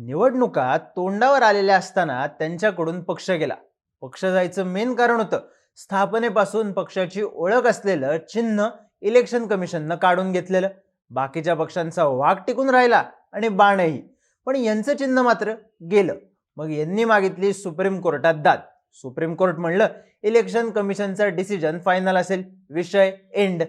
निवडणुका तोंडावर आलेल्या असताना त्यांच्याकडून पक्ष गेला. पक्ष जायचं मेन कारण होतं. स्थापनेपासून पक्षाची ओळख असलेलं चिन्ह इलेक्शन कमिशननं काढून घेतलेलं. बाकीच्या पक्षांचा वाघ टिकून राहिला आणि बाणही. पण यांचं चिन्ह मात्र गेलं. मग यांनी मागितली सुप्रीम कोर्टात दाद. सुप्रीम कोर्ट म्हणलं इलेक्शन कमिशनचा डिसिजन फायनल असेल. विषय एंड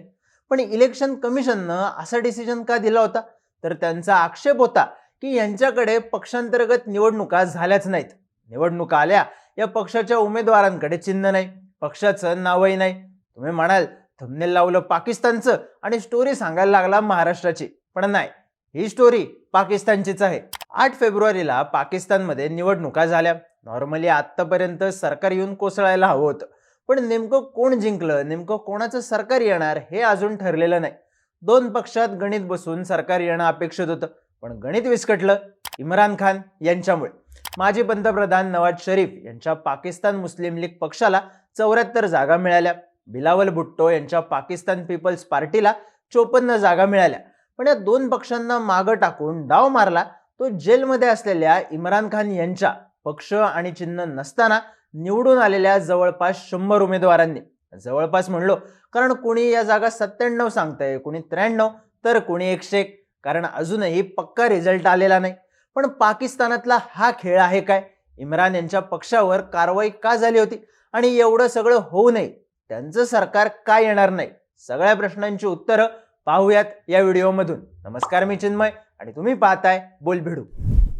पण इलेक्शन कमिशननं असा डिसिजन का दिला होता? तर त्यांचा आक्षेप होता. की यांच्याकडे पक्षांतर्गत निवडणुका झाल्याच नाहीत. निवडणुका आल्या या पक्षाच्या उमेदवारांकडे चिन्ह नाही पक्षाचं नावही नाही. तुम्ही म्हणाल थंबनेल लावलं पाकिस्तानचं आणि स्टोरी सांगायला लागला महाराष्ट्राची. पण नाही ही स्टोरी पाकिस्तानचीच आहे. आठ फेब्रुवारीला पाकिस्तानमध्ये निवडणुका झाल्या. नॉर्मली आत्तापर्यंत सरकार येऊन कोसळायला हवं होतं. पण नेमकं कोण जिंकलं नेमकं कोणाचं सरकार येणार हे अजून ठरलेलं नाही. दोन पक्षात गणित बसून सरकार येणं अपेक्षित होतं. पण गणित विस्कटलं इम्रान खान यांच्यामुळे. माजी पंतप्रधान नवाज शरीफ यांच्या पाकिस्तान मुस्लिम लीग पक्षाला चौऱ्याहत्तर जागा मिळाल्या. बिलावल भुट्टो यांच्या पाकिस्तान पीपल्स पार्टीला चोपन्न जागा मिळाल्या. पण या दोन पक्षांना मागं टाकून डाव मारला तो जेलमध्ये असलेल्या इम्रान खान यांच्या पक्ष आणि चिन्ह नसताना निवडून आलेल्या जवळपास शंभर उमेदवारांनी. जवळपास म्हणलो कारण कुणी या जागा सत्त्याण्णव सांगतंय कुणी त्र्याण्णव तर कुणी एकशे एक. कारण अजूनही पक्का रिझल्ट आलेला नाही. पण पाकिस्तानातला हा खेळ आहे काय? इम्रान यांच्या पक्षावर कारवाई का झाली होती? आणि एवढं सगळं होऊ नये त्यांचं सरकार का येणार नाही? सगळ्या प्रश्नांची उत्तरं पाहूयात या व्हिडिओमधून. नमस्कार मी चिन्मय आणि तुम्ही पाहताय बोल भिडू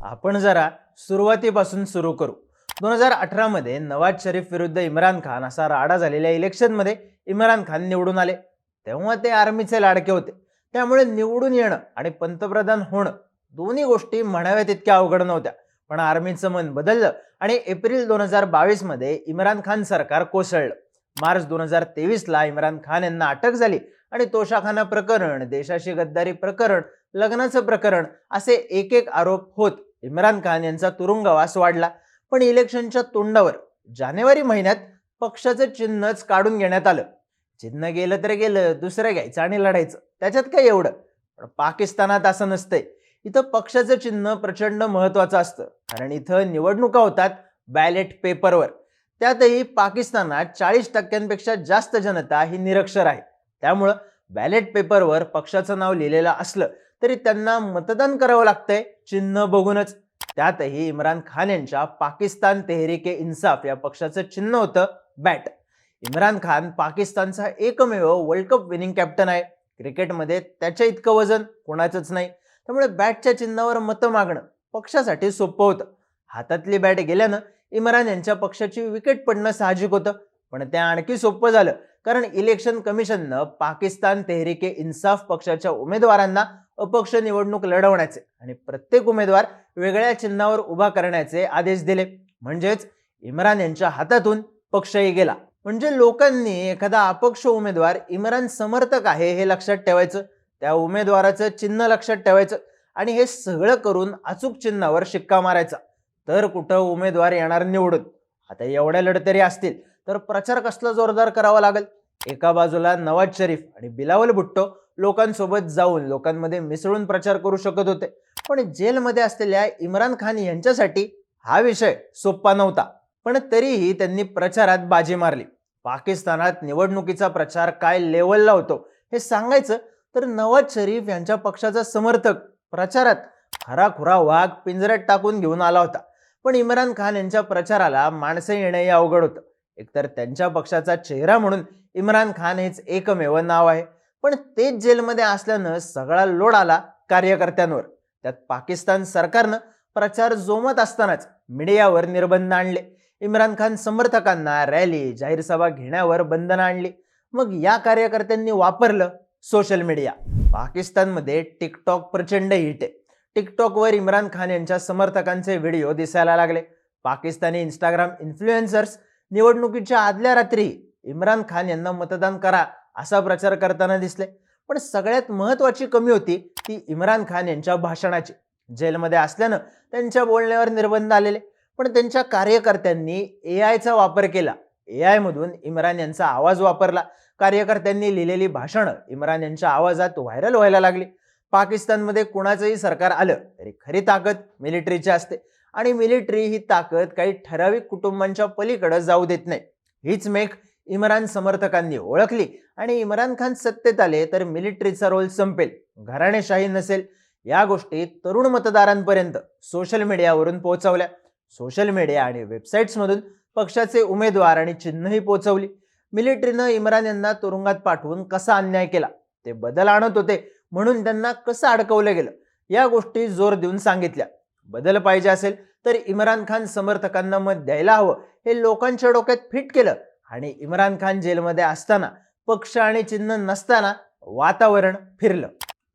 आपण जरा सुरुवातीपासून सुरू करू. दोन हजार अठरामध्ये नवाज शरीफ विरुद्ध इम्रान खान असा राडा झालेल्या इलेक्शनमध्ये इम्रान खान निवडून आले. तेव्हा ते आर्मीचे लाडके होते. त्यामुळे निवडून येणं आणि पंतप्रधान होणं दोन्ही गोष्टी म्हणाव्या तितक्या अवघड नव्हत्या. पण आर्मीचं मन बदललं आणि एप्रिल दोन हजार बावीसमध्ये इम्रान खान सरकार कोसळलं. मार्च दोन हजार तेवीसला इम्रान खान यांना अटक झाली आणि तोशाखाना प्रकरण देशाशी गद्दारी प्रकरण लग्नाचं प्रकरण असे एक एक आरोप होत इम्रान खान यांचा तुरुंगवास वाढला. पण इलेक्शनच्या तोंडावर जानेवारी महिन्यात पक्षाचं चिन्हच काढून घेण्यात आलं. चिन्ह गेलं तर गेलं दुसरं घ्यायचं आणि लढायचं. त्याच्यात काय एवढं? पण पाकिस्तानात असं नसतंय. इथं पक्षाचं चिन्ह प्रचंड महत्वाचं असतं. कारण इथं निवडणुका होतात बॅलेट पेपरवर त्यातही पाकिस्तानात चाळीस टक्क्यांपेक्षा जास्त जनता ही निरक्षर आहे. त्यामुळं बॅलेट पेपरवर पक्षाचं नाव लिहिलेलं असलं तरी त्यांना मतदान करावं लागतंय चिन्ह बघूनच. त्यातही इम्रान खान यांच्या पाकिस्तान तेहरीके इन्साफ या पक्षाचं चिन्ह होतं बॅट इम्रान खान पाकिस्तानचा एकमेव वर्ल्ड कप विनिंग कॅप्टन आहे. क्रिकेटमध्ये त्याच्या इतकं वजन कोणाचंच नाही. त्यामुळे बॅटच्या चिन्हावर मतं मागणं पक्षासाठी सोपं होतं. हातातली बॅट गेल्यानं इम्रान यांच्या पक्षाची विकेट पडणं साहजिक होतं. पण त्या आणखी सोपं झालं. कारण इलेक्शन कमिशननं पाकिस्तान तेहरीके इन्साफ पक्षाच्या उमेदवारांना अपक्ष निवडणूक लढवण्याचे आणि प्रत्येक उमेदवार वेगळ्या चिन्हावर उभा करण्याचे आदेश दिले. म्हणजेच इम्रान यांच्या हातातून पक्षही गेला. म्हणजे लोकांनी एखादा अपक्ष उमेदवार इम्रान समर्थक आहे हे लक्षात ठेवायचं त्या उमेदवाराचं चिन्ह लक्षात ठेवायचं आणि हे सगळं करून अचूक चिन्हावर शिक्का मारायचा. तर कुठं उमेदवार येणार निवडून? आता एवढ्या लढतरी असतील तर प्रचार कसला जोरदार करावा लागेल? एका बाजूला नवाज शरीफ आणि बिलावल भुट्टो लोकांसोबत जाऊन लोकांमध्ये मिसळून प्रचार करू शकत होते. पण जेलमध्ये असलेल्या इम्रान खान यांच्यासाठी हा विषय सोपा नव्हता. पण तरीही त्यांनी प्रचारात बाजी मारली. पाकिस्तानात निवडणुकीचा प्रचार काय लेवलला होतो हे सांगायचं तर नवाज शरीफ यांच्या पक्षाचा समर्थक प्रचारात खराखुरा वाघ पिंजऱ्यात टाकून घेऊन आला होता. पण इम्रान खान यांच्या प्रचाराला माणसं येणंही अवघड होतं. एकतर त्यांच्या पक्षाचा चेहरा म्हणून इम्रान खान हेच एकमेव नाव आहे. पण तेच जेलमध्ये असल्यानं सगळा लोड आला कार्यकर्त्यांवर. त्यात पाकिस्तान सरकारनं प्रचार जोमत असतानाच मीडियावर निर्बंध आणले. इम्रान खान समर्थकांना रॅली जाहीर सभा घेण्यावर बंधनं आणली. मग या कार्यकर्त्यांनी वापरलं सोशल मीडिया पाकिस्तानमध्ये टिकटॉक प्रचंड हिट आहे. टिकटॉकवर इम्रान खान यांच्या समर्थकांचे व्हिडिओ दिसायला लागले. पाकिस्तानी इंस्टाग्राम इन्फ्लुएन्सर्स निवडणुकीच्या आदल्या रात्री इम्रान खान यांना मतदान करा असा प्रचार करताना दिसले. पण सगळ्यात महत्वाची कमी होती ती इम्रान खान यांच्या भाषणाची. जेलमध्ये असल्यानं त्यांच्या बोलण्यावर निर्बंध आलेले. पण त्यांच्या कार्यकर्त्यांनी ए आयचा वापर केला. ए आयमधून इम्रान यांचा आवाज वापरला. कार्यकर्त्यांनी लिहिलेली भाषणं इम्रान यांच्या आवाजात व्हायरल व्हायला लागली. पाकिस्तानमध्ये कुणाचंही सरकार आलं तरी खरी ताकद मिलिटरीची असते. आणि मिलिटरी ही ताकद काही ठराविक कुटुंबांच्या पलीकडे जाऊ देत नाही. हीच मेख इम्रान समर्थकांनी ओळखली. आणि इम्रान खान सत्तेत आले तर मिलिटरीचा रोल संपेल. घराणेशाही नसेल. या गोष्टी तरुण मतदारांपर्यंत सोशल मीडियावरून पोहोचवल्या. सोशल मीडिया आणि वेबसाईट्समधून पक्षाचे उमेदवार आणि चिन्हही पोचवली. मिलिटरीनं इम्रान यांना तुरुंगात पाठवून कसा अन्याय केला? ते बदल आणत होते म्हणून त्यांना कसं अडकवलं गेलं? या गोष्टी जोर देऊन सांगितल्या. बदल पाहिजे असेल तर इम्रान खान समर्थकांना मत द्यायला हवं. हे लोकांच्या डोक्यात फिट केलं आणि इम्रान खान जेलमध्ये असताना पक्ष आणि चिन्ह नसताना वातावरण फिरलं.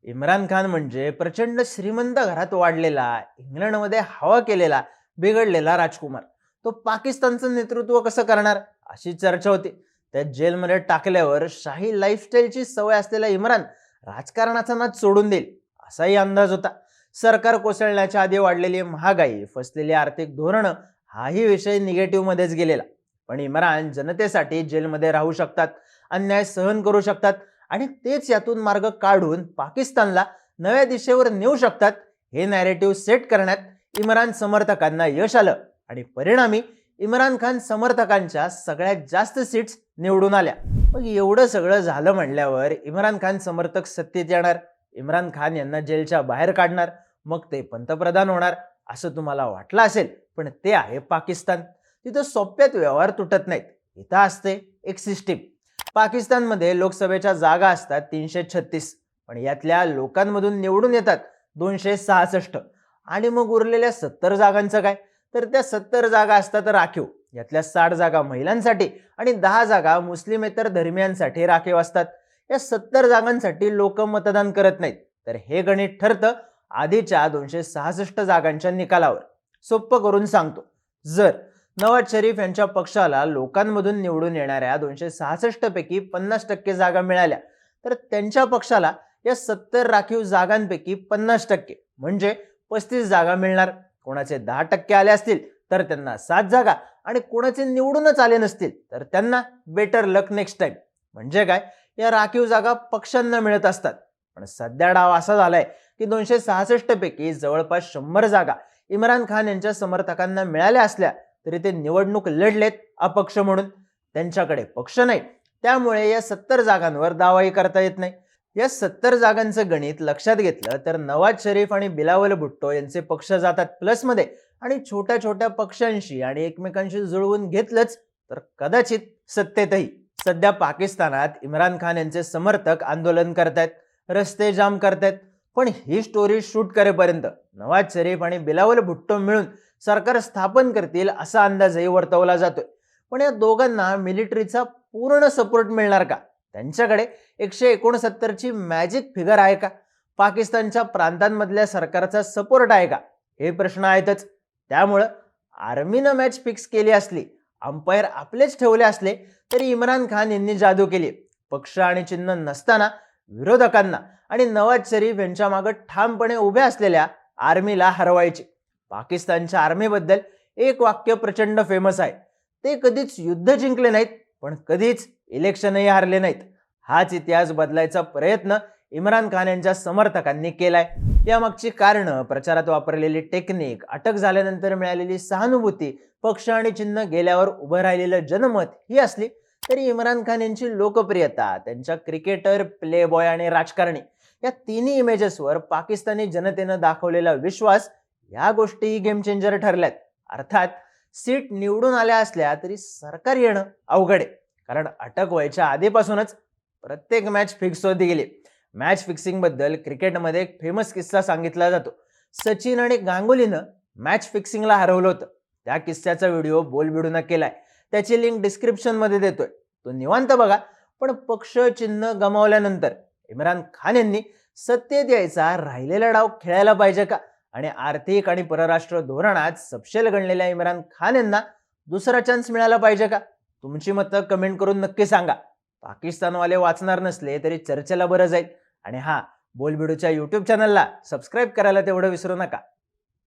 इम्रान खान म्हणजे प्रचंड श्रीमंत घरात वाढलेला इंग्लंडमध्ये हवा केलेला बिघडलेला राजकुमार. तो पाकिस्तानचं नेतृत्व कसं करणार? अशी चर्चा होती. त्या जेलमध्ये टाकल्यावर शाही लाईफस्टाईलची सवय असलेला इम्रान राजकारणाचा नाच सोडून देईल असाही अंदाज होता. सरकार कोसळण्याच्या आधी वाढलेली महागाई फसलेली आर्थिक धोरणं हाही विषय निगेटिव्हमध्येच गेलेला. पण इम्रान जनतेसाठी जेलमध्ये राहू शकतात अन्याय सहन करू शकतात आणि तेच यातून मार्ग काढून पाकिस्तानला नव्या दिशेवर नेऊ शकतात हे नॅरेटिव्ह सेट करण्यात इम्रान समर्थकांना यश आलं आणि परिणामी इम्रान खान समर्थकांच्या सगळ्यात जास्त सीट्स निवडून आल्या. मग एवढं सगळं झालं म्हणल्यावर इम्रान खान समर्थक सत्तेत येणार इम्रान खान यांना जेलच्या बाहेर काढणार मग ते पंतप्रधान होणार असं तुम्हाला वाटलं असेल पण ते आहे पाकिस्तान. तिथं सोप्यात व्यवहार तुटत नाहीत. इथं असते एक सिस्टीम पाकिस्तानमध्ये लोकसभेच्या जागा असतात तीनशे छत्तीस पण यातल्या लोकांमधून निवडून येतात दोनशे सहासष्ट. आणि मग उरलेल्या सत्तर जागांचं काय? तर त्या सत्तर जागा असतात राखीव. यातल्या साठ जागा महिलांसाठी आणि दहा जागा मुस्लिमेतर धर्मियांसाठी राखीव असतात. या सत्तर जागांसाठी लोक मतदान करत नाहीत. तर हे गणित ठरतं आधीच्या दोनशे सहासष्ट जागांच्या निकालावर. सोप्प करून सांगतो. जर नवाज शरीफ यांच्या पक्षाला लोकांमधून निवडून येणाऱ्या दोनशे सहासष्ट पैकी पन्नास टक्के जागा मिळाल्या तर त्यांच्या पक्षाला या सत्तर राखीव जागांपैकी पन्नास टक्के. म्हणजे पस्तीस जागा मिळणार. कोणाचे दहा टक्के आले असतील तर त्यांना सात जागा. आणि कोणाचे निवडूनच आले नसतील तर त्यांना बेटर लक नेक्स्ट टाइम म्हणजे काय? या राखीव जागा पक्षांना मिळत असतात. पण सध्या डाव असा झालाय की दोनशे सहासष्ट पैकी जवळपास शंभर जागा इम्रान खान यांच्या समर्थकांना मिळाल्या असल्या तरी ते निवडणूक लढलेत अपक्ष म्हणून. त्यांच्याकडे पक्ष नाही. त्यामुळे या सत्तर जागांवर दावाही करता येत नाही. या सत्तर जागांचं गणित लक्षात घेतलं तर नवाज शरीफ आणि बिलावल भुट्टो यांचे पक्ष जातात प्लसमध्ये आणि छोट्या छोट्या पक्षांशी आणि एकमेकांशी जुळवून घेतलंच तर कदाचित सत्तेतही. सध्या पाकिस्तानात इम्रान खान यांचे समर्थक आंदोलन करतायत रस्ते जाम करतायत. पण ही स्टोरी शूट करेपर्यंत नवाज शरीफ आणि बिलावल भुट्टो मिळून सरकार स्थापन करतील असा अंदाजही वर्तवला जातोय. पण या दोघांना मिलिटरीचा पूर्ण सपोर्ट मिळणार का? त्यांच्याकडे एकशे एकोणसत्तरची मॅजिक फिगर आहे का? पाकिस्तानच्या प्रांतांमधल्या सरकारचा सपोर्ट आहे का? हे प्रश्न आहेतच. त्यामुळं आर्मीनं मॅच फिक्स केली असली अंपायर आपलेच ठेवले असले तरी इम्रान खान यांनी जादू केली. पक्ष आणि चिन्ह नसताना विरोधकांना आणि नवाज शरीफ यांच्या मागे ठामपणे उभ्या असलेल्या आर्मीला हरवायचे. पाकिस्तानच्या आर्मीबद्दल एक वाक्य प्रचंड फेमस आहे. ते कधीच युद्ध जिंकले नाहीत पण कधीच इलेक्शनही हारले नाहीत. हाच इतिहास बदलायचा प्रयत्न इम्रान खान यांच्या समर्थकांनी केलाय. यामागची कारणं प्रचारात वापरलेली टेक्निक अटक झाल्यानंतर मिळालेली सहानुभूती पक्ष आणि चिन्ह गेल्यावर उभं राहिलेलं जनमत ही असली तरी इम्रान खान यांची लोकप्रियता त्यांच्या क्रिकेटर प्लेबॉय आणि राजकारणी या तिन्ही इमेजेसवर पाकिस्तानी जनतेनं दाखवलेला विश्वास या गोष्टी गेम चेंजर ठरल्यात. अर्थात सीट निवडून आल्या असल्या तरी सरकार येणं अवघड आहे. कारण अटक व्हायच्या आधीपासूनच प्रत्येक मॅच फिक्स होती गेली. मॅच फिक्सिंगबद्दल क्रिकेटमध्ये एक फेमस किस्सा सांगितला जातो. सचिन आणि गांगुलीनं मॅच फिक्सिंगला हरवलं होतं. त्या किस्स्याचा व्हिडिओ बोलबिडून केलाय. त्याची लिंक डिस्क्रिप्शनमध्ये देतोय. तो निवांत बघा. पण पक्ष चिन्ह गमावल्यानंतर इम्रान खान यांनी सत्तेत यायचा राहिलेला डाव खेळायला पाहिजे का? आणि आर्थिक आणि परराष्ट्र धोरणात सपशेल गणलेल्या इम्रान खान यांना दुसरा चान्स मिळाला पाहिजे का? तुमची मतं कमेंट करून नक्की सांगा. पाकिस्तानवाले वाचणार नसले तरी चर्चेला बरं जाईल. आणि हा बोलबिडूच्या यूट्यूब चॅनलला सबस्क्राईब करायला तेवढं विसरू नका.